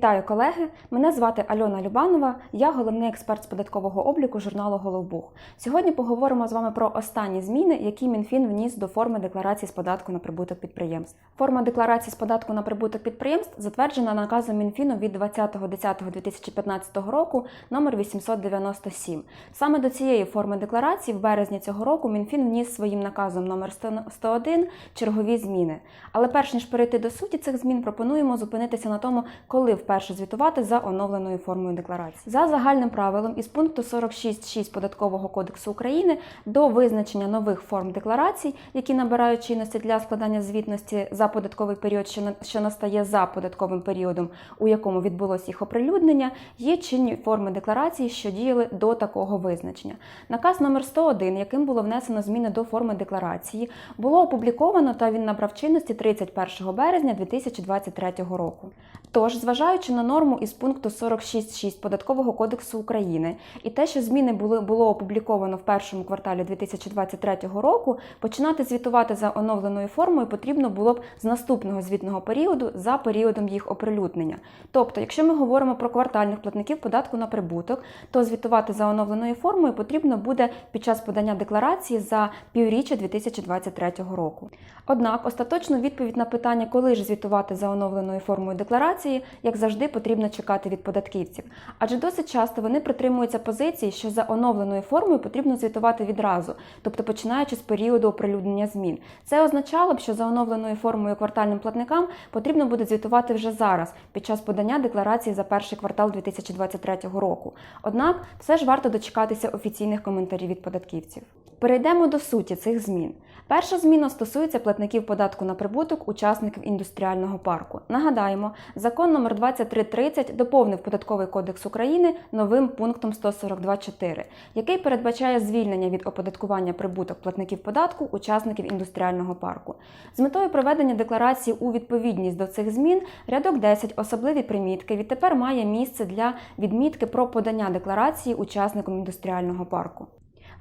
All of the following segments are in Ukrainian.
Вітаю колеги! Мене звати Альона Любанова, я головний експерт з податкового обліку журналу Головбух. Сьогодні поговоримо з вами про останні зміни, які Мінфін вніс до форми декларації з податку на прибуток підприємств. Форма декларації з податку на прибуток підприємств затверджена наказом Мінфіну від 20.10.2015 року номер 897. Саме до цієї форми декларації в березні цього року Мінфін вніс своїм наказом номер 101 чергові зміни. Але перш ніж перейти до суті цих змін, пропонуємо зупинитися на тому, коли вперше звітувати за оновленою формою декларації. За загальним правилом із пункту 46.6 Податкового кодексу України до визначення нових форм декларацій, які набирають чинності для складання звітності за податковий період, що настає за податковим періодом, у якому відбулось їх оприлюднення, є чинні форми декларації, що діяли до такого визначення. Наказ номер 101, яким було внесено зміни до форми декларації, було опубліковано та він набрав чинності 31 березня 2023 року. Тож, зважаючи на норму із пункту 46.6 Податкового кодексу України і те, що зміни були було опубліковано в першому кварталі 2023 року, починати звітувати за оновленою формою потрібно було б з наступного звітного періоду за періодом їх оприлюднення. Тобто, якщо ми говоримо про квартальних платників податку на прибуток, то звітувати за оновленою формою потрібно буде під час подання декларації за півріччя 2023 року. Однак остаточну відповідь на питання, коли ж звітувати за оновленою формою декларації, як завжди, потрібно чекати від податківців. Адже досить часто вони притримуються позиції, що за оновленою формою потрібно звітувати відразу, тобто починаючи з періоду оприлюднення змін. Це означало б, що за оновленою формою квартальним платникам потрібно буде звітувати вже зараз, під час подання декларації за перший квартал 2023 року. Однак все ж варто дочекатися офіційних коментарів від податківців. Перейдемо до суті цих змін. Перша зміна стосується платників податку на прибуток учасників індустріального парку. Нагадаємо, закон номер 2330 доповнив Податковий кодекс України новим пунктом 142.4, який передбачає звільнення від оподаткування прибуток платників податку учасників індустріального парку. З метою проведення декларації у відповідність до цих змін рядок 10 особливі примітки відтепер має місце для відмітки про подання декларації учасникам індустріального парку.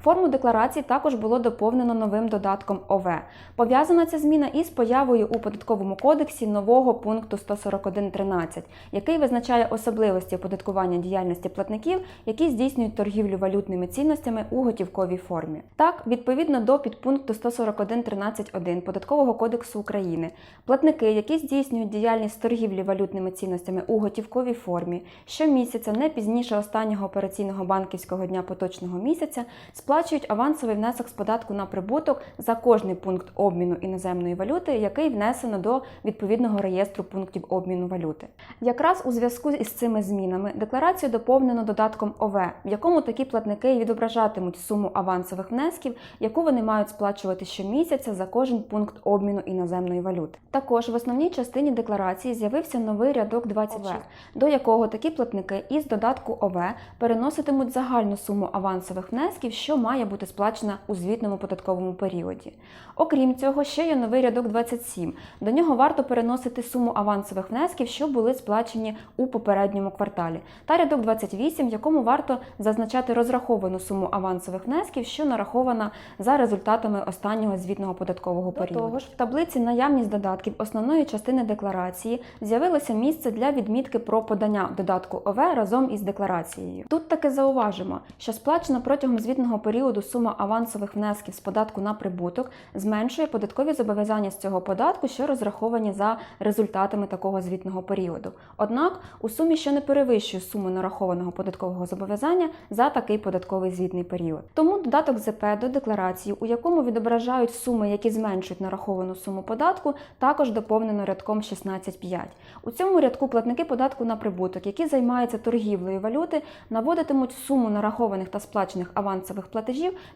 Форму декларації також було доповнено новим додатком ОВ. Пов'язана ця зміна із появою у податковому кодексі нового пункту 141.13, який визначає особливості оподаткування діяльності платників, які здійснюють торгівлю валютними цінностями у готівковій формі. Так, відповідно до підпункту 141.13.1 Податкового кодексу України, платники, які здійснюють діяльність торгівлі валютними цінностями у готівковій формі, щомісяця не пізніше останнього операційного банківського дня поточного місяця, сплачують авансовий внесок з податку на прибуток за кожний пункт обміну іноземної валюти, який внесено до відповідного реєстру пунктів обміну валюти. Якраз у зв'язку із цими змінами декларацію доповнено додатком ОВ, в якому такі платники відображатимуть суму авансових внесків, яку вони мають сплачувати щомісяця за кожен пункт обміну іноземної валюти. Також в основній частині декларації з'явився новий рядок 26, до якого такі платники із додатку ОВ переноситимуть загальну суму авансових внесків, що має бути сплачена у звітному податковому періоді. Окрім цього, ще є новий рядок 27. До нього варто переносити суму авансових внесків, що були сплачені у попередньому кварталі, та рядок 28, в якому варто зазначати розраховану суму авансових внесків, що нарахована за результатами останнього звітного податкового періоду. До того ж, в таблиці наявність додатків основної частини декларації з'явилося місце для відмітки про подання додатку ОВ разом із декларацією. Тут таки зауважимо, що сплачена протягом звітного періоду сума авансових внесків з податку на прибуток зменшує податкові зобов'язання з цього податку, що розраховані за результатами такого звітного періоду. Однак у сумі ще не перевищує суму нарахованого податкового зобов'язання за такий податковий звітний період. Тому додаток ЗП до декларації, у якому відображають суми, які зменшують нараховану суму податку, також доповнено рядком 16.5. У цьому рядку платники податку на прибуток, які займаються торгівлею валюти, наводитимуть суму нарахованих та сплачених авансових платежів,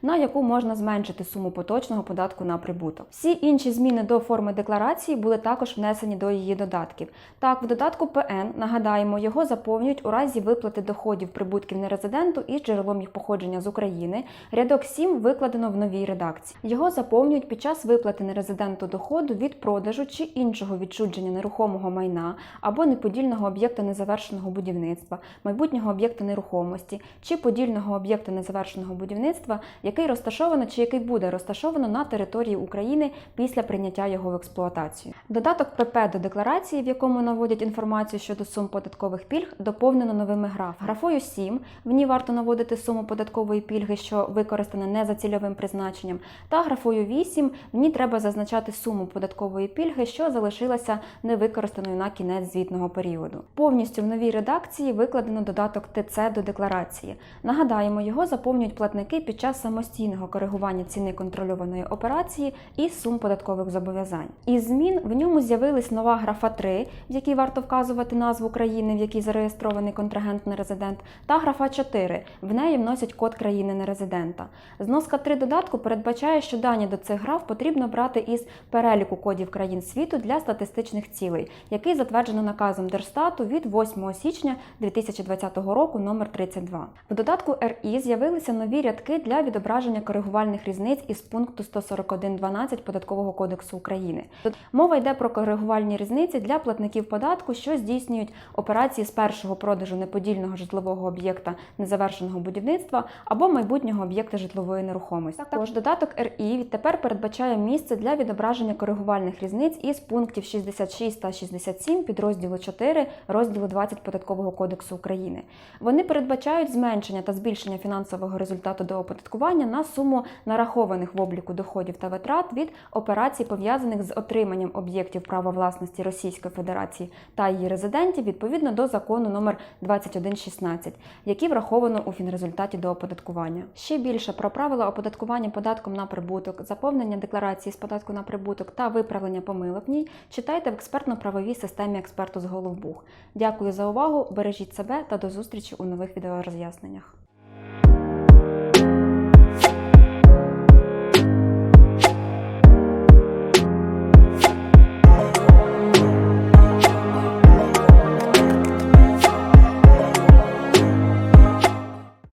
на яку можна зменшити суму поточного податку на прибуток. Всі інші зміни до форми декларації були також внесені до її додатків. Так, в додатку ПН нагадаємо, його заповнюють у разі виплати доходів прибутків нерезиденту із джерелом їх походження з України. Рядок 7 викладено в новій редакції. Його заповнюють під час виплати нерезиденту доходу від продажу чи іншого відчудження нерухомого майна або неподільного об'єкта незавершеного будівництва, майбутнього об'єкта нерухомості чи подільного об'єкта незавершеного будівництва будівництва, який розташовано чи який буде розташовано на території України після прийняття його в експлуатацію. Додаток ПП до декларації, в якому наводять інформацію щодо сум податкових пільг, доповнено новими графами. Графою 7 в ній варто наводити суму податкової пільги, що використана не за цільовим призначенням, та графою 8 в ній треба зазначати суму податкової пільги, що залишилася невикористаною на кінець звітного періоду. Повністю в новій редакції викладено додаток ТЦ до декларації. Нагадаємо, його заповнюють платники під час самостійного коригування ціни контрольованої операції і сум податкових зобов'язань. Із змін в ньому з'явилась нова графа 3, в якій варто вказувати назву країни, в якій зареєстрований контрагент нерезидент, та графа 4. В неї вносять код країни нерезидента. Зноска 3 додатку передбачає, що дані до цих граф потрібно брати із переліку кодів країн світу для статистичних цілей, який затверджено наказом Держстату від 8 січня 2020 року номер 32. В додатку РІ з'явилися нові рядки для відображення коригувальних різниць із пункту 141.12 Податкового кодексу України. Тут мова йде про коригувальні різниці для платників податку, що здійснюють операції з першого продажу неподільного житлового об'єкта незавершеного будівництва або майбутнього об'єкта житлової нерухомості. Також додаток РІ відтепер передбачає місце для відображення коригувальних різниць із пунктів 66 та 67 підрозділу 4 розділу 20 Податкового кодексу України. Вони передбачають зменшення та збільшення фінансового результату до оподаткування на суму нарахованих в обліку доходів та витрат від операцій, пов'язаних з отриманням об'єктів права власності Російської Федерації та її резидентів відповідно до закону номер 2116, які враховано у фінрезультаті до оподаткування. Ще більше про правила оподаткування податком на прибуток, заповнення декларації з податку на прибуток та виправлення помилок в ній читайте в експертно-правовій системі експерту з Головбух. Дякую за увагу, бережіть себе та до зустрічі у нових відеороз'ясненнях.